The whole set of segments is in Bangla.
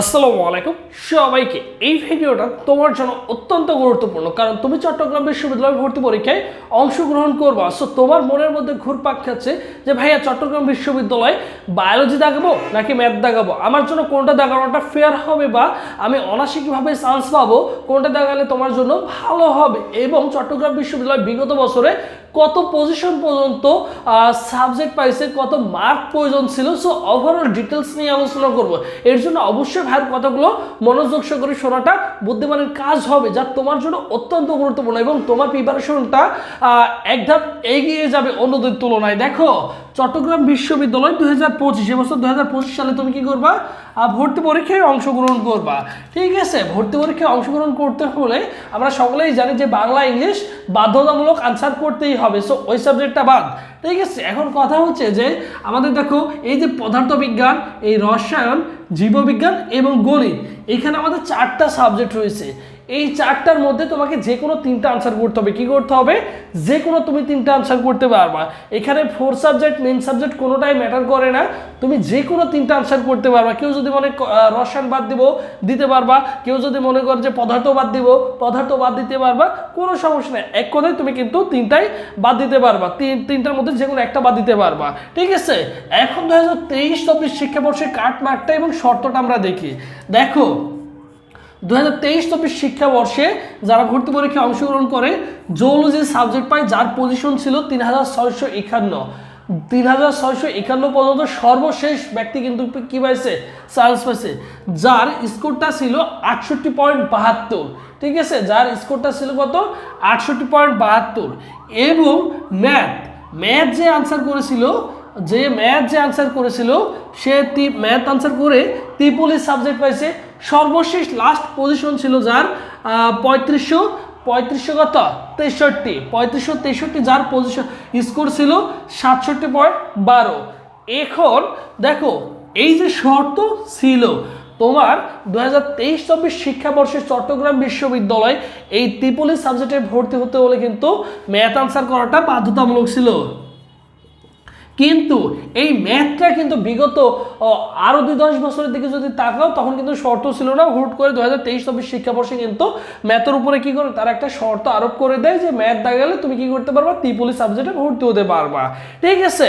আসসালামু আলাইকুম সবাইকে। এই ভিডিওটা তোমার জন্য অত্যন্ত গুরুত্বপূর্ণ, কারণ তুমি চট্টগ্রাম বিশ্ববিদ্যালয় ভর্তি পরীক্ষায় অংশগ্রহণ করবা। সো তোমার মনের মধ্যে ঘুরপাক খাচ্ছে যে, ভাইয়া, চট্টগ্রাম বিশ্ববিদ্যালয় বায়োলজি দাগাবো নাকি ম্যাথ দাগাবো আমার জন্য কোনটা দাগানোটা ফেয়ার হবে বা আমি অনাসে কীভাবে চান্স পাবো? কোনটা দাগালে তোমার জন্য ভালো হবে? এবং চট্টগ্রাম বিশ্ববিদ্যালয় বিগত বছরে কত পজিশন পর্যন্ত সাবজেক্ট পাইছে, কত মার্ক প্রয়োজন ছিল? সো ওভারঅল ডিটেলস নিয়ে আলোচনা করব। এর জন্য অবশ্যই ভাইয়ের কথাগুলো মনোযোগ সহকারে শোনাটা বুদ্ধিমানের কাজ হবে, যা তোমার জন্য অত্যন্ত গুরুত্বপূর্ণ এবং তোমার প্রিপারেশনটা এক ধাপ এগিয়ে যাবে অন্যদের তুলনায়। দেখো চট্টগ্রাম বিশ্ববিদ্যালয় দু হাজার পঁচিশ এবছর দু হাজার পঁচিশ সালে তুমি কি করবা? ভর্তি পরীক্ষায় অংশগ্রহণ করবা। ঠিক আছে? ভর্তি পরীক্ষায় অংশগ্রহণ করতে হলে আমরা সকলেই জানি যে বাংলা, ইংলিশ বাধ্যতামূলক আনসার করতেই হবে। সো ওই সাবজেক্টটা বাদ। ঠিক আছে? এখন কথা হচ্ছে যে আমাদের দেখো, এই যে পদার্থবিজ্ঞান, এই রসায়ন, জীববিজ্ঞান এবং গণিত, এখানে আমাদের চারটা সাবজেক্ট রয়েছে। এই চারটার মধ্যে তোমাকে যে কোনো তিনটা আনসার করতে হবে। কি করতে হবে? যে কোনো তুমি তিনটা আনসার করতে পারবা। এখানে ফোর সাবজেক্ট মেন সাবজেক্ট কোনোটাই ম্যাটার করে না। তুমি যে কোনো তিনটা আনসার করতে পারবা। কেউ যদি মনে রসায়ন বাদ দিব, দিতে পারবা। কেউ যদি মনে করে যে পদার্থ বাদ দিব, পদার্থ বাদ দিতে পারবা। কোনো সমস্যা নেই। এক কথায় তুমি কিন্তু তিনটাই বাদ দিতে পারবা। তিন তিনটার মধ্যে যে কোনো একটা বাদ দিতে পারবা। ঠিক আছে? এখন দু হাজার তেইশ, চব্বিশ শিক্ষাবর্ষে কাট মার্কটা এবং শর্তটা আমরা দেখি। দেখো দু হাজার তেইশ চব্বিশ শিক্ষাবর্ষে যারা ভর্তি পরীক্ষায় অংশগ্রহণ করে জুওলজি সাবজেক্ট পায়, যার পজিশন ছিল তিন হাজার ছয়শো একান্ন। তিন হাজার ছয়শো একান্ন পর্যন্ত সর্বশেষ ব্যক্তি কিন্তু কি পাইছে? চান্স পাইছে। যার স্কোরটা ছিল আটষট্টি পয়েন্ট বাহাত্তর। ঠিক আছে? যার স্কোরটা ছিল কত? আটষট্টি পয়েন্ট বাহাত্তর। এবং ম্যাথ ম্যাথ যে আনসার করেছিল, যে ম্যাথ যে আনসার করেছিল, সে ম্যাথ আনসার করে ত্রিপলি সাবজেক্ট পাইছে সর্বশেষ লাস্ট পজিশন ছিল যার পঁয়ত্রিশশো পঁয়ত্রিশশো কত? তেষট্টি। পঁয়ত্রিশশো তেষট্টি যার পজিশন স্কোর ছিল সাতষট্টি পয়েন্ট বারো। এখন দেখো, এই যে শর্ত ছিল, তোমার দু হাজার তেইশ চব্বিশ শিক্ষাবর্ষে চট্টগ্রাম বিশ্ববিদ্যালয় এই ত্রিপলি সাবজেক্টে ভর্তি হতে হলে কিন্তু ম্যাথ আনসার করাটা বাধ্যতামূলক ছিল। কিন্তু এই ম্যাথটা কিন্তু বিগত ও, আরও দুই দশ বছরের দিকে যদি তাকাও তখন কিন্তু শর্ত ছিল না হুট করে দু হাজার তেইশ চব্বিশ শিক্ষাবর্ষে কিন্তু ম্যাথের উপরে কি করে তারা একটা শর্ত আরোপ করে দেয় যে ম্যাথ দাগালে তুমি কি করতে পারবা ত্রিপলি সাবজেক্টে ভর্তি হতে পারবা। ঠিক আছে?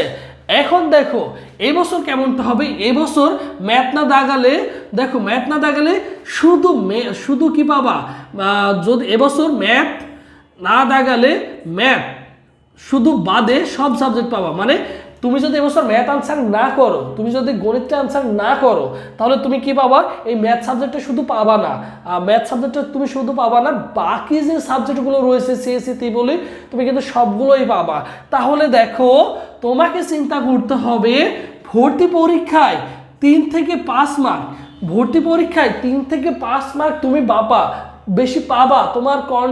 এখন দেখো এবছর কেমনটা হবে? এবছর ম্যাথ না দাগালে দেখো ম্যাথ না দাগালে শুধু শুধু কি পাবা? যদি এবছর ম্যাথ না দাগালে ম্যাথ শুধু বাদে সব সাবজেক্ট পাবা। মানে তুমি যদি এবছর ম্যাথ আনসার না করো, তুমি যদি গণিতটা আনসার না করো, তাহলে তুমি কি পাবা? এই ম্যাথ সাবজেক্টটা শুধু পাবা না। ম্যাথ সাবজেক্টটা তুমি শুধু পাবা না, বাকি যে সাবজেক্টগুলো রয়েছে সিএসসি বলি তুমি কিন্তু সবগুলোই পাবা। তাহলে দেখো, তোমাকে চিন্তা করতে হবে, ভর্তি পরীক্ষায় তিন থেকে পাঁচ মার্ক ভর্তি পরীক্ষায় তিন থেকে পাঁচ মার্ক তুমি বাবা, বেশি পাবা। তোমার কন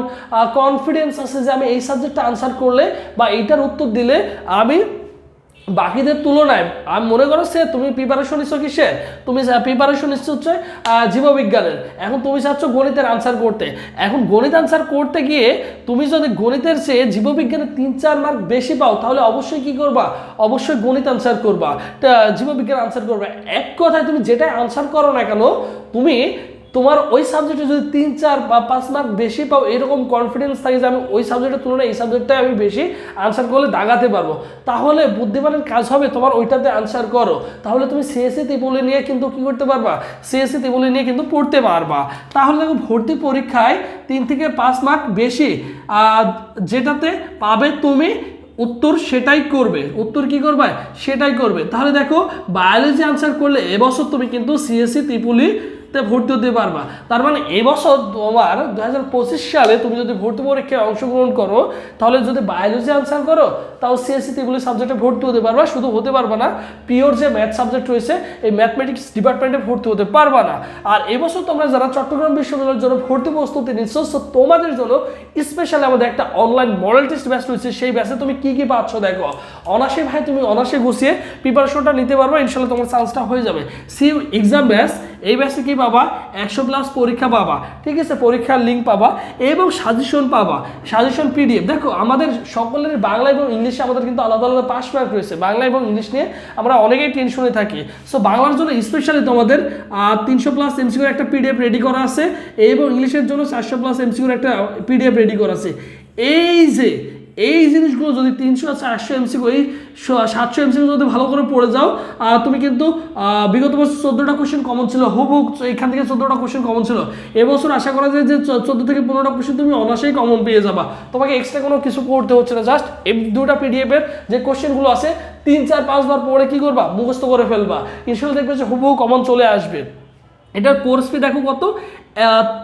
কনফিডেন্স আছে যে আমি এই সাবজেক্টটা আনসার করলে বা এইটার উত্তর দিলে আমি বাকিদের তুলনায়, আমি মনে করো সে, তুমি প্রিপারেশন নিচ্ছ কিসের তুমি প্রিপারেশন নিচ্ছ হচ্ছে জীববিজ্ঞানের। এখন তুমি চাচ্ছ গণিতের আনসার করতে। এখন গণিত আনসার করতে গিয়ে তুমি যদি গণিতের চেয়ে জীববিজ্ঞানের তিন, চার মার্ক বেশি পাও, তাহলে অবশ্যই কি করবা? অবশ্যই গণিত আনসার করবা। জীববিজ্ঞান আনসার করবা। এক কথায় তুমি যেটাই আনসার করো না কেন, তুমি তোমার ওই সাবজেক্টে যদি তিন, চার বা পাঁচ মার্ক বেশি পাও, এরকম কনফিডেন্স থাকে যে আমি ওই সাবজেক্টের তুলনায় এই সাবজেক্টটাই আমি বেশি আনসার করলে দাগাতে পারব। তাহলে বুদ্ধিমানের কাজ হবে তোমার ওইটাতে আনসার করো। তাহলে তুমি সিএসসি ত্রিপুলি নিয়ে কিন্তু কি করতে পারবা? সিএসসি ত্রিপুলি নিয়ে কিন্তু পড়তে পারবা। তাহলে দেখো ভর্তি পরীক্ষায় তিন থেকে পাঁচ মার্ক বেশি যেটাতে পাবে তুমি উত্তর সেটাই করবে। উত্তর কি করবে? সেটাই করবে। তাহলে দেখো বায়োলজি আনসার করলে এবছর তুমি কিন্তু সিএসসি ত্রিপুলি তে ভর্তি পারবা। তার মানে এবছর তোমার দু হাজার পঁচিশ সালে তুমি যদি ভর্তি পরীক্ষায় অংশগ্রহণ করো, তাহলে যদি বায়োলজি আনসার করো, তাও সিএসসি ত্রিপুলি সাবজেক্টে ভর্তি হতে পারবা, শুধু হতে পারবা না পিওর যে ম্যাথ সাবজেক্ট রয়েছে, এই ম্যাথমেটিক্স ডিপার্টমেন্টে ভর্তি হতে পারবা না। আর এবছর তোমরা যারা চট্টগ্রাম বিশ্ববিদ্যালয়ের জন্য ভর্তি প্রস্তুতি নিচ্ছ, so তোমাদের জন্য স্পেশালি আমাদের একটা অনলাইন মডেল টেস্ট ব্যাচ রয়েছে, সেই ব্যাচে তুমি কি কি পাচ্ছ দেখো। অনাসে ভাই, তুমি অনাসে গুছিয়ে প্রিপারেশনটা নিতে পারবে ইনশাল্লাহ তোমার চান্সটা হয়ে যাবে। সি এক্সাম ব্যাচ এই ব্যাচে কি পাবা, একশো প্লাস পরীক্ষা পাবা, ঠিক আছে? পরীক্ষার লিঙ্ক পাবা এবং সাজেশন পাবা। সাজেশন পিডিএফ দেখো, আমাদের সকলের বাংলা এবং ইংলিশে আমাদের কিন্তু আলাদা আলাদা পাস মার্ক রয়েছে। বাংলা এবং ইংলিশ নিয়ে আমরা অনেকেই টেনশনে থাকি। সো বাংলার জন্য স্পেশালি তোমাদের তিনশো প্লাস এমসিকিউর একটা পিডিএফ রেডি করা আছে এবং ইংলিশের জন্য চারশো প্লাস এমসিকিউর একটা পিডিএফ রেডি করা আছে। এই যে এই জিনিসগুলো যদি তিনশো চারশো এমসিকিউ এই সাতশো এমসিকিউ যদি ভালো করে পড়ে যাও তুমি কিন্তু বিগত বছর চোদ্দোটা কোশ্চেন কমন ছিল হুবহুক এখান থেকে চোদ্দোটা কোশ্চেন কমন ছিল। এবছর আশা করা যায় যে চোদ্দ থেকে পনেরোটা কোশ্চেন তুমি অনায়াসেই কমন পেয়ে যাবা। তোমাকে এক্সট্রা কোনো কিছু করতে হচ্ছে না জাস্ট এই দুটা পিডিএফের যে কোশ্চেনগুলো আছে, তিন, চার পাঁচবার পড়ে কি করবা? মুখস্থ করে ফেলবা। ইনশাল্লাহ দেখবে যে হুবহু কমন চলে আসবে। এটার কোর্স ফি দেখো কত?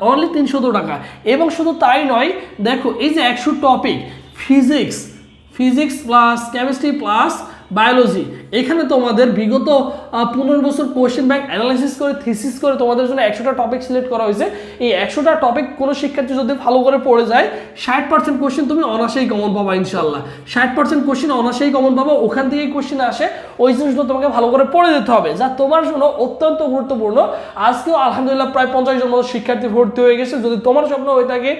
অনলি তিনশত টাকা। এবং শুধু তাই নয়, দেখো এই যে একশো topic physics physics plus chemistry plus biology এখানে তোমাদের বিগত পনেরো বছর কোয়েশ্চেন ব্যাংক অ্যানালাইসিস করে থিসিস করে তোমাদের জন্য একশোটা টপিক সিলেক্ট করা হয়েছে। এই একশোটা টপিক কোনো শিক্ষার্থী যদি ভালো করে পড়ে যায়, ষাট পার্সেন্ট কোশ্চেন তুমি অনাসেই কমন পাবা ইনশাল্লাহ ষাট পার্সেন্ট কোশ্চেন অনাসেই কমন পাবা, ওখান থেকেই কোশ্চেন আসে। ওই জিনিসগুলো তোমাকে ভালো করে পড়ে দিতে হবে, যা তোমার জন্য অত্যন্ত গুরুত্বপূর্ণ। আজকেও আলহামদুলিল্লাহ প্রায় পঞ্চাশ জন মতো শিক্ষার্থী ভর্তি হয়ে গেছে। যদি তোমার স্বপ্ন হয়ে থাকে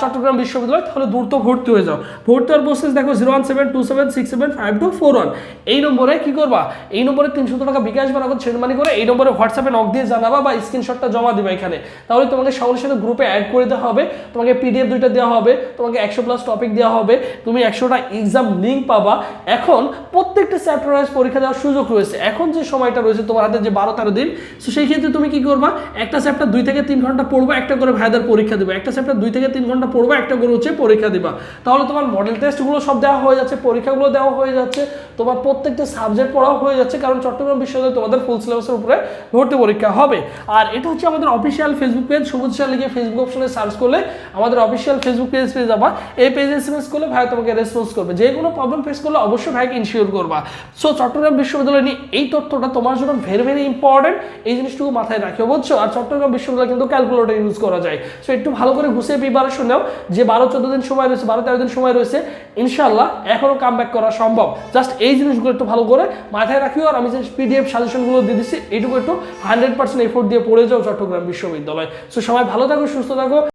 চট্টগ্রাম বিশ্ববিদ্যালয়, তাহলে দ্রুত ভর্তি হয়ে যাও। ভর্তি হওয়ার প্রসেস দেখো zero one seven two seven six seven five two four one এই নম্বরে কি করবা? এই নম্বরে তিনশো টাকা বিকাশ বা নগদ সেন্ড মানি করে এই নম্বরে হোয়াটসঅ্যাপে নক দিয়ে জানাবা বা স্ক্রিনশটটা জমা দিবা এখানে। তাহলে তোমাকে সঙ্গে সাথে গ্রুপে অ্যাড করে দেওয়া হবে, তোমাকে পিডিএফ দুইটা দেওয়া হবে, তোমাকে একশো প্লাস টপিক দেওয়া হবে, তুমি একশোটা এক্সাম লিঙ্ক পাবা। এখন প্রত্যেকটা চ্যাপ্টার ওয়াইজ পরীক্ষা দেওয়ার সুযোগ রয়েছে। এখন যে সময়টা রয়েছে তোমার হাতে যে বারো তেরো দিন সো সেই ক্ষেত্রে তুমি কি করবা? একটা চ্যাপ্টার দুই থেকে তিন ঘণ্টা পড়বা, একটা করে ভাইদের পরীক্ষা দেবে। একটা চ্যাপ্টার দুই থেকে তিন ঘণ্টা পড়বা, একটা করে হচ্ছে পরীক্ষা দিবা। তাহলে তোমার মডেল টেস্টগুলো সব দেওয়া হয়ে যাচ্ছে, পরীক্ষাগুলো দেওয়া হয়ে যাচ্ছে। তোমার প্রত্যেকটা সাবজেক্ট পড়াও হয়ে যাচ্ছে, কারণ চট্টগ্রাম বিশ্ববিদ্যালয়ে তোমাদের ফুল সিলেবাসের উপরে ভর্তি পরীক্ষা হবে। আর এটা হচ্ছে আমাদের অফিসিয়াল ফেসবুক পেজ সবুজ শাহ লিখে ফেসবুক অপশনে সার্চ করলে আমাদের অফিসিয়াল ফেসবুক পেজ পেয়ে যাবা। এই পেজে এসএমএস করলে ভাই তোমাকে রেসপন্স করবে। যে কোনো প্রবলেম ফেস করলে অবশ্যই ভাইকে ইনশিওর করবা। সো চট্টগ্রাম বিশ্ববিদ্যালয় নিয়ে এই তথ্যটা তোমার জন্য ভেরি ভেরি ইম্পর্টেন্ট এই জিনিসটুকু মাথায় রাখিও, বুঝছ? আর চট্টগ্রাম বিশ্ববিদ্যালয় কিন্তু ক্যালকুলেটর ইউজ করা যায়। সো একটু ভালো করে গুছিয়ে প্রিপারেশন নাও। যে বারো, চোদ্দ দিন সময় রয়েছে, বারো, তেরো দিন সময় রয়েছে ইনশাল্লাহ এখনও কাম করা সম্ভব। জাস্ট এই জিনিসগুলো একটু ভালো করে মাথায় রাখিও আর আমি যে পিডিএফ সাজেশনগুলো দিয়ে দিচ্ছি এটুকু একটু হান্ড্রেড পার্সেন্ট এফোর্ট দিয়ে পড়ে যাও চট্টগ্রাম বিশ্ববিদ্যালয়। সো সবাই ভালো থাকো, সুস্থ থাকো।